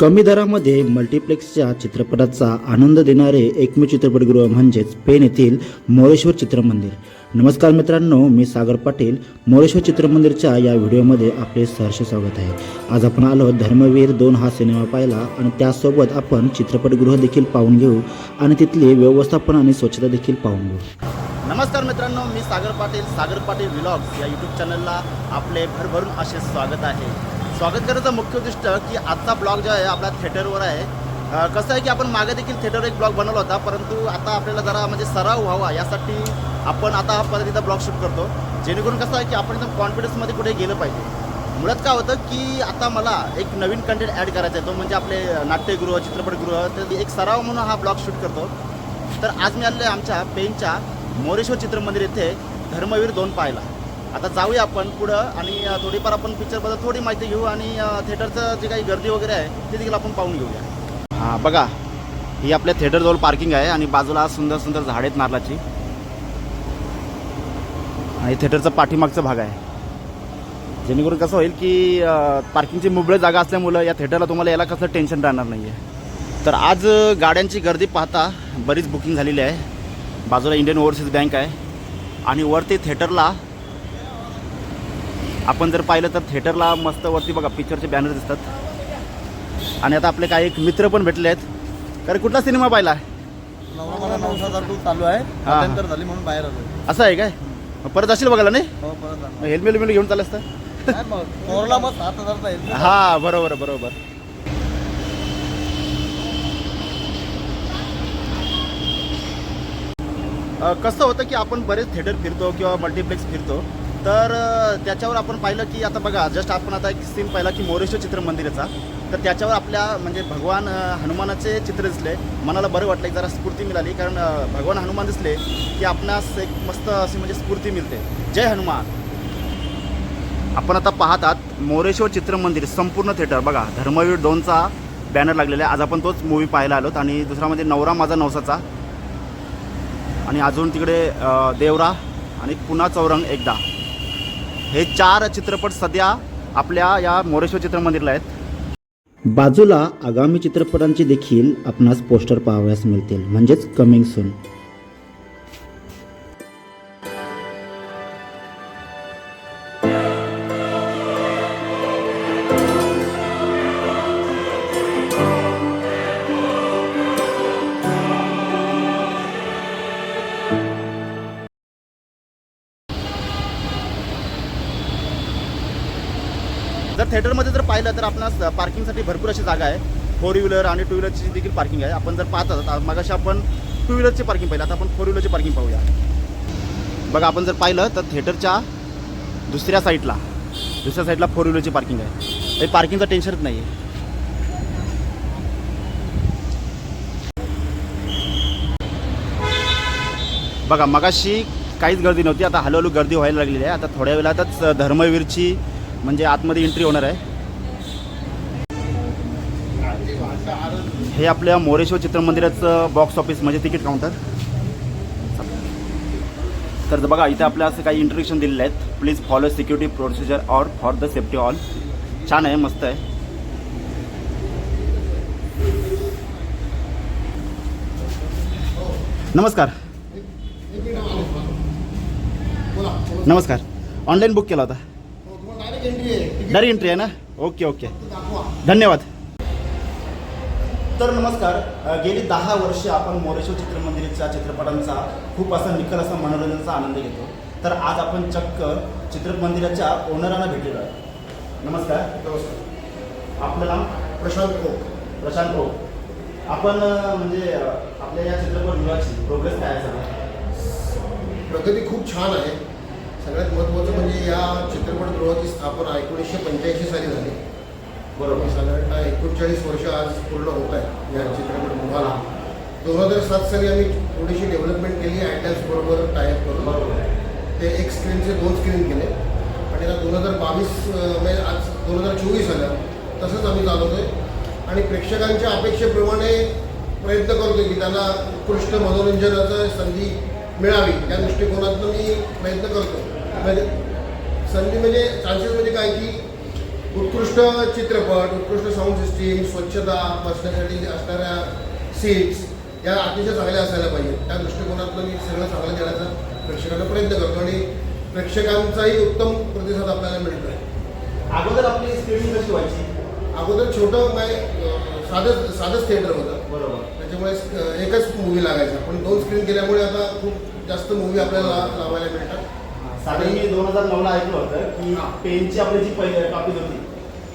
कमी दरामध्ये मल्टिप्लेक्सच्या चित्रपटाचा आनंद देणारे एकमेव चित्रपटगृह म्हणजेच पेन येथील मोरेश्वर चित्रमंदिर. नमस्कार मित्रांनो मी सागर पाटील. मोरेश्वर चित्रमंदिरच्या या व्हिडिओमध्ये आपले सहर्ष स्वागत आहे. आज आपण आलो धर्मवीर दोन हा सिनेमा पाहिला आणि त्यासोबत आपण चित्रपटगृह देखील पाहून घेऊ आणि तिथले व्यवस्थापन आणि स्वच्छता देखील पाहून घेऊ. नमस्कार मित्रांनो मी सागर पाटील सागर पाटील व्लॉग्स या यूट्यूब चॅनलला आपले भरभरून असे स्वागत आहे. स्वागत करायचं मुख्य उद्दिष्ट की आजचा ब्लॉग जो आहे आपला थिएटरवर आहे. कसं आहे की आपण मागे देखील थिएटरवर एक ब्लॉग बनवला होता परंतु आता आपल्याला जरा म्हणजे सराव व्हावा यासाठी आपण आता हा पद्धतीचा ब्लॉग शूट करतो. जेणेकरून कसं आहे की आपण एकदम कॉन्फिडन्समध्ये कुठे गेलं पाहिजे. मुळात काय होतं की आता मला एक नवीन कंटेंट ॲड करायचा आहे तो म्हणजे आपले नाट्यगृह चित्रपटगृह तर एक सराव म्हणून हा ब्लॉग शूट करतो. तर आज मी आलेलो आहे आमच्या पेनच्या मोरेश्वर चित्रमंदिर येथे धर्मवीर दोन पाहायला. आता जाऊया आपण पुढं आणि थोडीफार आपण पिक्चरबद्दल थोडी माहिती घेऊ आणि थिएटरचं जे काही गर्दी वगैरे आहे ते देखील आपण पाहून घेऊया. हां बघा ही आपल्या थिएटरजवळ पार्किंग आहे आणि बाजूला सुंदर सुंदर झाड आहेत नारळाची. आणि थिएटरचा पाठीमागचा भाग आहे. जेणेकरून कसं होईल की पार्किंगची मुबळे जागा असल्यामुळं या थिएटरला तुम्हाला याला कसं टेन्शन राहणार नाही आहे तर आज गाड्यांची गर्दी पाहता बरीच बुकिंग झालेली आहे. बाजूला इंडियन ओव्हरसीज बँक आहे. आणि वरती थिएटरला आपण जर पाहिलं तर थिएटरला मस्त वरती बघा पिक्चरचे बॅनर दिसतात. आणि आता आपले काही एक मित्र पण भेटले आहेत. कारण कुठला सिनेमा पाहिला? नवरा मला नवसा चालू चालू आहे. हा. मध्यंतर झाली म्हणून बाहेर आलो असं आहे काय? परत असेल बघायला नाही? हो. हेल्मेट हेल्मेट घेऊन चाललं असतं हा बरोबर बरोबर. कसं होतं की आपण बरेच थिएटर फिरतो किंवा मल्टिप्लेक्स फिरतो. तर त्याच्यावर आपण पाहिलं की आता बघा जस्ट आपण आता एक सीन पाहिला की मोरेश्वर चित्र मंदिराचा. तर त्याच्यावर आपल्या म्हणजे भगवान हनुमानाचे चित्र दिसले. मनाला बरं वाटलं एक जरा स्फूर्ती मिळाली. कारण भगवान हनुमान दिसले की आपणास एक मस्त अशी म्हणजे स्फूर्ती मिळते. जय हनुमान. आपण आता पाहतात मोरेश्वर चित्रमंदिर संपूर्ण थिएटर बघा धर्मवीर दोनचा बॅनर लागलेला आहे. आज आपण तोच मूवी पाहायला आलोत. आणि दुसरा म्हणजे नवरा माझा नवसाचा. आणि अजून तिकडे देवरा आणि पुन्हा चौरंग एकदा. हे चार चित्रपट सध्या आपल्या या मोरेश्वर चित्रमंदिरला आहेत. बाजूला आगामी चित्रपटांची देखील आपणास पोस्टर पाहावयास मिळतील. म्हणजेच कमिंग सून तर थिएटरमध्ये जर पाहिलं तर आपणास पार्किंगसाठी भरपूर अशी जागा आहे. फोर व्हीलर आणि टू व्हीलरची देखील पार्किंग आहे. आपण जर पाहत आहात मगाशी आपण टू व्हीलरची पार्किंग पाहिलं. आता आपण फोर व्हीलरची पार्किंग पाहूया. बघा आपण जर पाहिलं तर थिएटरच्या दुसऱ्या साईडला दुसऱ्या साईडला फोर व्हीलरची पार्किंग आहे. हे पार्किंगचं टेन्शनच नाही आहे. बघा मगाशी काहीच गर्दी नव्हती. आता हळूहळू गर्दी व्हायला लागलेली आहे. आता थोड्या वेळातच धर्मवीरची म्हणजे आतमध्ये एंट्री होणार आहे. हे आपल्या मोरेश्वर चित्रमंदिराचं बॉक्स ऑफिस म्हणजे तिकीट काउंटर तर बघा इथे आपल्या असं काही इंट्रोडक्शन दिलेले आहेत. Please follow security procedure or for the safety all छान आहे मस्त आहे. नमस्कार. नमस्कार. ऑनलाईन बुक केला होता. डायरेक्ट एंट्री आहे ना? ओके ओके धन्यवाद. तर नमस्कार. गेली दहा वर्षे आपण मोरेश्वर चित्रमंदिराच्या चित्रपटांचा खूप असा निखल असा मनोरंजनाचा आनंद घेतो. तर आज आपण चक्क चित्रमंदिराच्या ओनरांना भेटलेलो आहे नमस्कार. आपलं नाव? प्रशांत ओक प्रशांत ओ आपण म्हणजे आपल्या या चित्रपटगृहाची प्रोग्रेस काय आहे सगळं? प्रगती खूप छान आहे. सगळ्यात महत्त्वाचं म्हणजे या चित्रपटगृहाची स्थापना एकोणीसशे पंच्याऐंशी साली झाली. बरोबर. साधारणतः एकोणचाळीस वर्ष आज पूर्ण होत आहे या चित्रपटगृहाला. दोन हजार सात साली आम्ही थोडीशी डेव्हलपमेंट केली आयडॅन्स बरोबर टायप करून. बरोबर. ते एक स्क्रीनचे दोन स्क्रीन केले. आणि आता दोन हजार बावीस म्हणजे आज दोन हजार चोवीस आलं तसंच आम्ही चालवतोय. आणि प्रेक्षकांच्या अपेक्षेप्रमाणे प्रयत्न करतोय की त्यांना उत्कृष्ट मनोरंजनाचं संधी मिळावी. या दृष्टिकोनातून मी प्रयत्न करतो म्हणजे संधी म्हणजे चान्सेस म्हणजे काय की उत्कृष्ट चित्रपट उत्कृष्ट साऊंड सिस्टीम स्वच्छता बसण्यासाठी असणाऱ्या सीट्स या अतिशय चांगल्या असायला पाहिजेत. त्या दृष्टिकोनातून मी सगळं चांगलं देण्याचा प्रेक्षकांना प्रयत्न करतो आणि प्रेक्षकांचाही उत्तम प्रतिसाद आपल्याला मिळतो. आहे अगोदर आपली स्क्रीनिंग कशी व्हायची? अगोदर छोटं माय साधं साधंच थिएटर होतं. बरोबर. त्याच्यामुळे एकच मूवी लागायचा. पण दोन स्क्रीन केल्यामुळे आता खूप जास्त मूवी आपल्याला लावायला मिळतात. साधारण मी दोन हजार नऊला ऐकलं होतं की पेनची आपली जी पहिली टॉपिक होती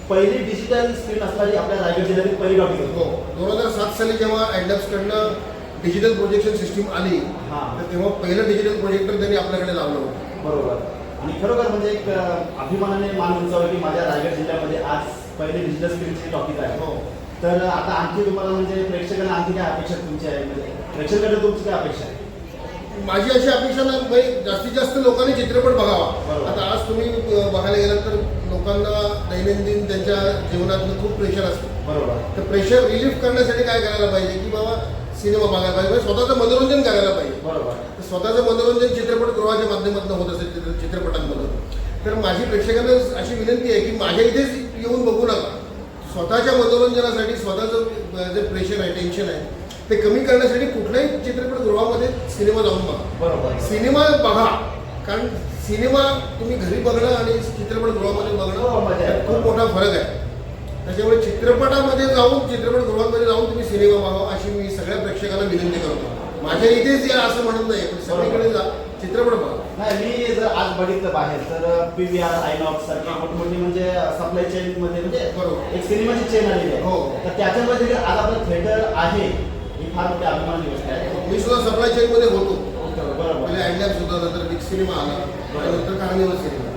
पहिली डिजिटल स्क्रीन असणारी आपल्या रायगड जिल्ह्यातील पहिली हो होती. दोन हजार सात साली जेव्हा कडनं डिजिटल प्रोजेक्शन सिस्टीम आली हा. तर तेव्हा पहिलं डिजिटल प्रोजेक्टर त्यांनी आपल्याकडे लावलं होतं. बरोबर. आणि खरोखर म्हणजे एक अभिमानाने मान उंचावला की माझ्या रायगड जिल्ह्यामध्ये आज पहिली डिजिटल स्क्रीनची टॉपिक आहे. हो. तर आता आणखी तुम्हाला म्हणजे प्रेक्षकांना आणखी काय अपेक्षा तुमची आहे? म्हणजे प्रेक्षकांकडे तुमची काय अपेक्षा आहे? माझी अशी अपेक्षा ना जास्तीत जास्त लोकांनी चित्रपट बघावा. आता आज तुम्ही बघायला गेलात तर लोकांना दैनंदिन त्यांच्या जीवनातनं खूप प्रेशर असतं. बरोबर. तर प्रेशर रिलीफ करण्यासाठी काय करायला पाहिजे की बाबा सिनेमा बघायला पाहिजे? म्हणजे स्वतःचं मनोरंजन करायला पाहिजे. बरोबर. तर स्वतःचं मनोरंजन चित्रपटगृहाच्या माध्यमातून होत असेल चित्र चित्रपटांमधून. तर माझी प्रेक्षकांना अशी विनंती आहे की माझ्या इथेच येऊन बघू नका. स्वतःच्या मनोरंजनासाठी स्वतःचं जे प्रेशर आहे टेन्शन आहे ते कमी करण्यासाठी कुठल्याही चित्रपटगृहामध्ये सिनेमा जाऊन बघा. बरोबर. सिनेमा बघा. कारण सिनेमा तुम्ही घरी बघणं आणि चित्रपटगृहामध्ये हो, बघणं. यात. खूप मोठा फरक आहे. त्याच्यामुळे चित्रपटामध्ये जाऊन चित्रपटगृहामध्ये जाऊन तुम्ही सिनेमा बघावा अशी मी सगळ्या प्रेक्षकांना विनंती करतो. माझ्या इथेच या असं म्हणत नाही पण सगळीकडे जा. चित्रपट बघा. नाही मी जर आज बघितलं बाहेर तर पी व्ही आर आयनॉक्स सारखी मोठमोठी म्हणजे सप्लाय चेन मध्ये म्हणजे बरोबर. एक सिनेमाची चेन आलेली आहे. हो. तर त्याच्यामध्ये आज आपलं थिएटर आहे ही फार मोठी अभिमानाची गोष्ट आहे. मी सुद्धा सप्लाय चेनमध्ये होतो. बरोबर पहिले अँडलॅब्स होता नंतर बिग सिनेमा आला त्यानंतर कार्निवल सिनेमा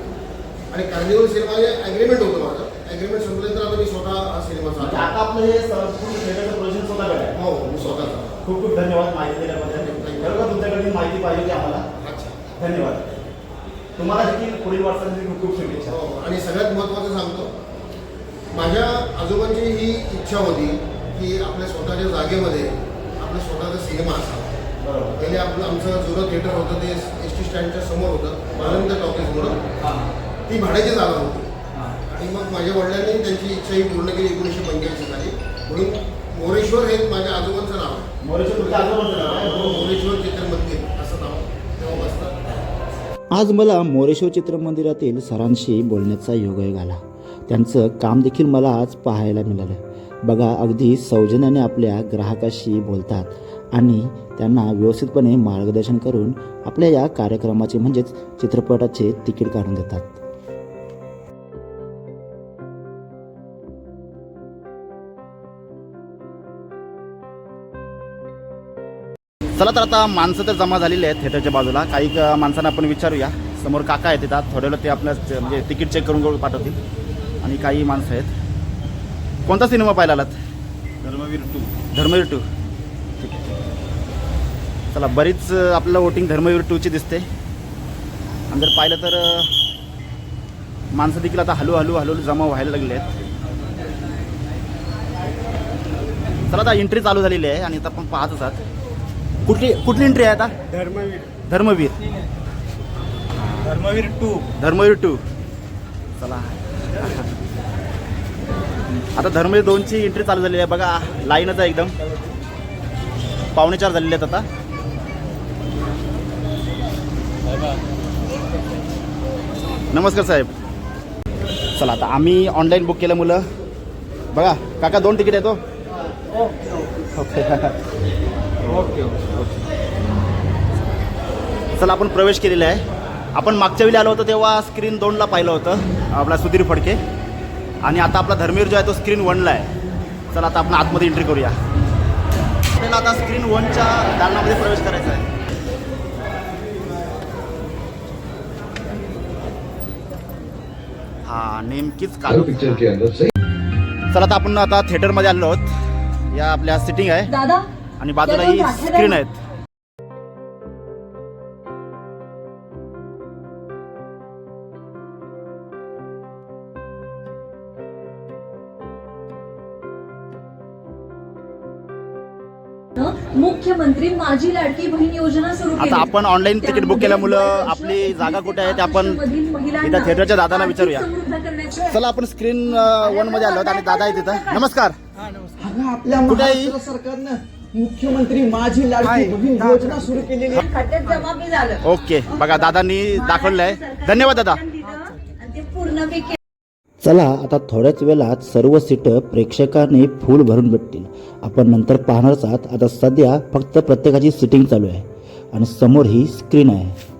आणि कार्निवल सिनेमा हे ॲग्रीमेंट होतं माझं. ॲग्रीमेंट संपल्यानंतर आता मी स्वतः हा सिनेमा म्हणजे चालतो आता आपलं हे संपूर्ण थिएटरचं प्रोजेक्ट स्वतःकडे आहे. हो मी स्वतः चालतो खूप खूप धन्यवाद माहिती दिल्याबद्दल. खरोखर तुमच्याकडे माहिती पाहिजे होती आम्हाला? अच्छा. धन्यवाद. तुम्हाला देखील पुढील वाटचालीसाठी खूप खूप शुभेच्छा. हो आणि सगळ्यात महत्त्वाचं सांगतो माझ्या आजोबांची ही इच्छा होती की आपल्या स्वतःच्या जागेमध्ये आपलं स्वतःचा सिनेमा असावा बरोबर. पहिले आपलं आमचं जुनं थिएटर होतं ते एस टी स्टँडच्या समोर होतं आनंद टॉकीज म्हणून हां. ती भाड्याची जागा होती. हां. आणि मग माझ्या वडिलांनी त्यांची इच्छा ही पूर्ण केली एकोणीसशे पंच्याऐंशी साली. म्हणून मोरेश्वर हे माझ्या आजोबांचं नाव आहे. आहे? हो, मोरेश्वर चित्रमंदिर असं नाव तेव्हा बसतात आज मला मोरेश्वर चित्रमंदिरातील सरांशी बोलण्याचा योगायोग आला. त्यांचं काम देखील मला आज पाहायला मिळालं. बघा अगदी सौजन्याने आपल्या ग्राहकाशी बोलतात आणि त्यांना व्यवस्थितपणे मार्गदर्शन करून आपल्या या कार्यक्रमाचे म्हणजेच चित्रपटाचे तिकीट काढून देतात. चला तर आता माणसं तर जमा झालेली आहेत थिएटरच्या बाजूला. काही माणसांना आपण विचारूया. समोर काका आहेत तिथं. थोड्या वेळात ते आपल्या म्हणजे तिकीट चेक करून पाठवतील. आणि काही माणसं आहेत. कोणता सिनेमा पाहायला आलात? धर्मवीर टू. धर्मवीर टू. ठीक आहे. चला बरीच अं, आपल्याला वोटिंग धर्मवीर टूची दिसते. आणि जर पाहिलं तर अं, माणसं देखील आता हलू हलू हलू जमा व्हायला लागले आहेत. चला आता एंट्री चालू झालेली आहे आणि आता आपण पाहतच आहात कुठली कुठली एंट्री आहे आता? धर्मवीर. धर्मवीर. धर्मवीर टू. धर्मवीर टू. चला. आता धर्मवीर दोनची एंट्री चालू झालेली आहे. बघा लाईनच आहे एकदम. पावणे चार झालेले आहेत आता. नमस्कार साहेब. चला आता आम्ही ऑनलाईन बुक केलं मुलं. बघा काका दोन तिकीट येतो ओके ओके चला आपण प्रवेश केलेला आहे. आपण मागच्या वेळी आलो होतो तेव्हा स्क्रीन दोनला पाहिलं होतं. आपला सुधीर फडके. आणि आता आपला धर्मवीर जो आहे तो स्क्रीन वनला आहे. चला आता आपण आतमध्ये एंट्री करूया. आपल्याला आता स्क्रीन वनच्या दालनामध्ये प्रवेश करायचा आहे. हा नेमकीच काल चला आता आपण आता थिएटरमध्ये आलेलो आहोत. या आपल्या सिटिंग आहे. दादा आणि बाजूला ही स्क्रीन आहेत. मुख्यमंत्री माझी लाडकी बहीण योजना सुरू केली. आता आपण ऑनलाईन तिकीट बुक केल्यामुळं आपली जागा कुठे आहे ते आपण इथं थिएटरच्या दादाला विचारूया. चला आपण स्क्रीन वनमध्ये आलो आणि दादा आहे तिथं. नमस्कार. अगं आपल्या कुठे आहे? ही? महाराष्ट्र सरकारनं मुख्यमंत्री माझी लाडकी बहीण योजना सुरू केलेली आहे. खात्यात जमा बी झालं. ओके बघा दादांनी दाखवलंय. धन्यवाद दादा. आणि ते पूर्ण बी केलं. चला आता थोड्याच वेळात सर्व सीट प्रेक्षकांनी फुल भरून भेटतील. आपण नंतर पाहणारच आहात. आता सध्या फक्त प्रत्येकाची सिटिंग चालू आहे. आणि समोर ही स्क्रीन आहे.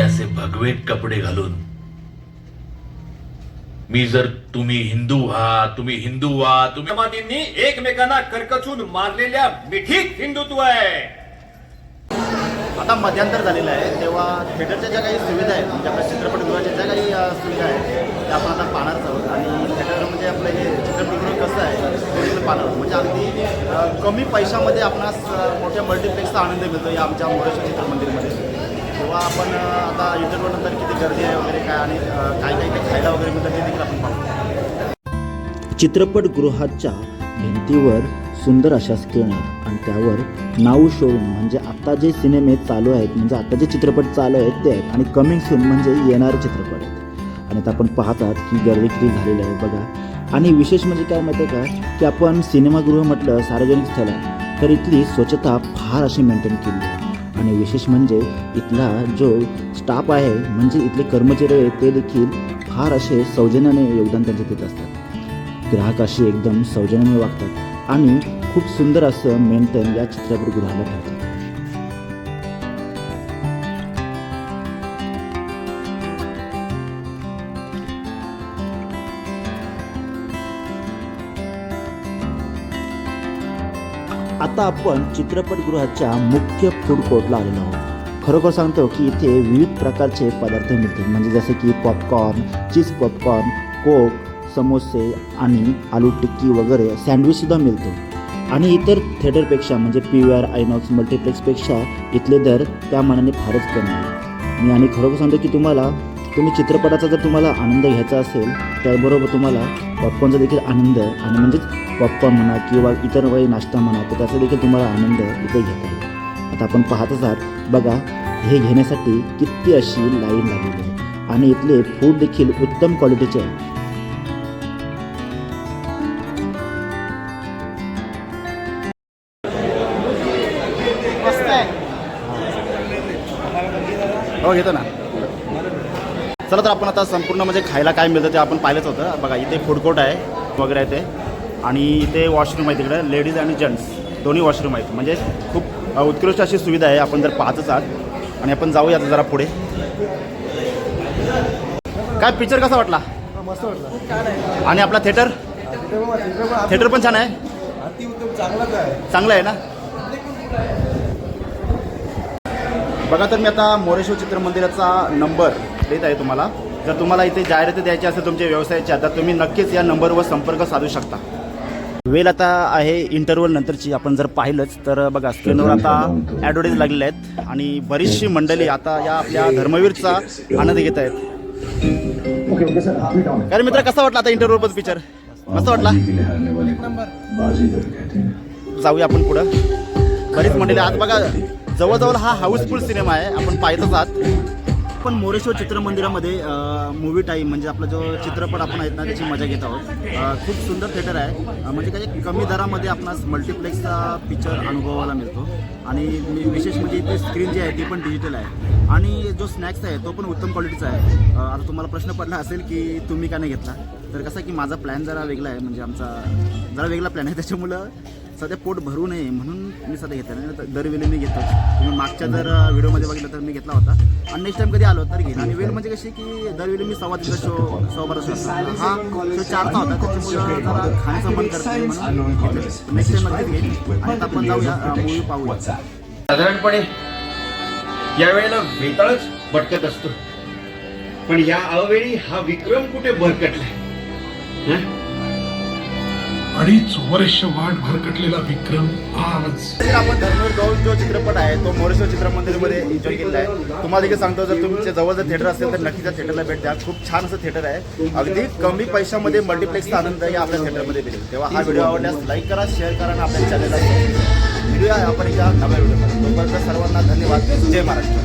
असे भगवेट कपडे घालून मी जर तुम्ही हिंदू व्हा तुम्ही हिंदू व्हा तुम्ही जमातींनी एकमेकांना करकचून मारलेल्या मिठीत हिंदुत्व आहे. आता मध्यांतर झालेलं आहे. तेव्हा थिएटरच्या ज्या काही सुविधा आहेत म्हणजे आपल्या चित्रपटगृहाच्या ज्या काही सुविधा आहेत त्या आपण आता पाहणारच आहोत. आणि थिएटर म्हणजे आपलं हे चित्रपटगृह कसं आहे ते पाहणार म्हणजे अगदी कमी पैशामध्ये आपणास मोठ्या मल्टिप्लेक्सचा आनंद मिळतो या आमच्या मोरेश्वर चित्रमंदिरमध्ये. किंवा आपण आता इंटरव्ह्यूनंतर किती गर्दी आहे वगैरे काय आणि काय काय काय खायला वगैरे मिळतं ते देखील आपण पाहू. चित्रपटगृहाच्या भिंतीवर सुंदर अशा स्क्रीन आहेत आणि त्यावर नाऊ शोरूम म्हणजे आता जे सिनेमे चालू आहेत म्हणजे आता जे चित्रपट चालू आहेत ते आहेत. आणि कमिंग सून म्हणजे येणारे चित्रपट आहेत. आणि आता आपण पाहतात की गर्दी किती झालेली आहे बघा. आणि विशेष म्हणजे काय माहिती आहे का? की आपण सिनेमागृह म्हटलं सार्वजनिक स्थळ आहे तर इथली स्वच्छता फार अशी मेंटेन केली आहे. आणि विशेष म्हणजे इथला जो स्टाफ आहे म्हणजे इथले कर्मचारी आहेत ते देखील फार असे सौजन्याने योगदान त्यांचे देत असतात. ग्राहकाशी एकदम सौजन्याने वागतात आणि खूप सुंदर असं मेंटेन या चित्रपटगृहाला ठेवतात. आता आपण चित्रपटगृहाच्या मुख्य फूड कोर्टला आलेलो आहोत. खरोखर सांगतो की इथे विविध प्रकारचे पदार्थ मिळतील. म्हणजे जसे की पॉपकॉर्न चीज पॉपकॉर्न कोक समोसे आणि आलू टिक्की वगैरे सँडविचसुद्धा मिळतो आणि इतर थिएटरपेक्षा म्हणजे पी व्ही आर आयनॉक्स मल्टिप्लेक्सपेक्षा इथले दर त्या मानाने फारच कमी आहे मी आणि खरोखर सांगतो की तुम्हाला तुम्ही चित्रपटाचा जर तुम्हाला आनंद घ्यायचा असेल त्याबरोबर तुम्हाला पॉपकॉर्नचा देखील आनंद आणि म्हणजेच पॉपकॉर्न म्हणा किंवा इतर काही नाश्ता म्हणा तर त्याचा देखील तुम्हाला आनंद इथे घेता येईल. आता आपण पाहतच आहात बघा हे घेण्यासाठी किती अशी लाईन लागलेली आहे. आणि इथले फूड देखील उत्तम क्वालिटीचे आहे. हो घेतो ना. चला तर आपण आता संपूर्ण म्हणजे खायला काय मिळतं ते आपण पाहिलंच होतं. बघा इथे फूड कोर्ट आहे वगैरे आहे ते. आणि इथे वॉशरूम आहे तिकडे लेडीज आणि जेंट्स दोन्ही वॉशरूम आहेत. म्हणजे खूप उत्कृष्ट अशी सुविधा आहे. आपण जर पाहतच आहात. आणि आपण जाऊया आता जरा पुढे. काय पिक्चर कसा वाटला? मस्त वाटलं. आणि आपला थिएटर थिएटर पण छान आहे. चांगलं आहे ना? बघा तर मी आता मोरेश्वर चित्रमंदिराचा नंबर देत आहे तुम्हाला. जर तुम्हाला इथे जाहिराती द्यायची असेल तुमच्या व्यवसायाच्या तर तुम्ही नक्कीच या नंबरवर संपर्क साधू शकता. वेळ आता आहे इंटरव्हल नंतरची. आपण जर पाहिलंच तर बघा स्क्रीनवर आता ॲडव्हर्टाईज लागलेल्या आहेत. आणि बरीचशी मंडळी आता या आपल्या धर्मवीरचा आनंद घेत आहेत. काय रे मित्र कसा वाटला आता इंटरव्ह्यू पिक्चर मस्त वाटला? जाऊया आपण पुढं. बरीच मंडळी आज बघा जवळजवळ हा हाऊसफुल सिनेमा आहे. आपण पाहतच आहात. आपण मोरेश्वर चित्रमंदिरामध्ये मूवी टाईम म्हणजे आपला जो चित्रपट आपण आहेत ना त्याची मजा घेत आहोत. खूप सुंदर थिएटर आहे. म्हणजे काही कमी दरामध्ये आपणास मल्टिप्लेक्सचा पिक्चर अनुभवायला मिळतो. आणि विशेष म्हणजे इथे स्क्रीन जी आहे ती पण डिजिटल आहे. आणि जो स्नॅक्स आहे तो पण उत्तम क्वालिटीचा आहे. आता तुम्हाला प्रश्न पडला असेल की तुम्ही का नाही घेतला? तर कसं आहे की माझा प्लॅन जरा वेगळा आहे म्हणजे आमचा जरा वेगळा प्लॅन आहे. त्याच्यामुळं सध्या पोट भरू नये म्हणून मी सध्या घेतलं नाही. दरवेळी मी घेतो तुम्ही मागच्या जर व्हिडिओमध्ये बघितलं तर मी घेतला होता. आणि नेक्स्ट टाइम कधी आलो तर घेईन. आणि वेळ म्हणजे कशी की दरवेळी मी सव्वा तीनचा शो सव्वा बारा शो हा शो चारचा होता. त्याच्यामुळं जरा खाण्याचं करत नाही म्हणून नेक्स्ट टाइम नक्कीच घेईन. आणि आपण जाऊया मूवी पाहूया. साधारणपणे यावेळेला वेताळच भटकत असतो. पण या अवेळी हा विक्रम कुठे भरकटलाय? अडीच वर्ष वाट भरकटलेला विक्रम आज. आपण धर्मवीर जो चित्रपट आहे तो मोरेश्वर चित्रमंदिरमध्ये एन्जॉय केलेला आहे. तुम्हाला देखील सांगतो जर तुमच्या जवळ जर थिएटर असेल तर नक्की त्या थिएटरला भेट द्या. खूप छान असं थिएटर आहे. अगदी कमी पैशामध्ये मल्टिप्लेक्सचा आनंद या आपल्या थिएटरमध्ये मिळेल. तेव्हा हा व्हिडिओ आवडल्यास लाईक करा शेअर करा आणि आपल्या चॅनलला व्हिडिओ आपण एका नव्या व्हिडिओ तोपर्यंत सर्वांना धन्यवाद. जय महाराष्ट्र.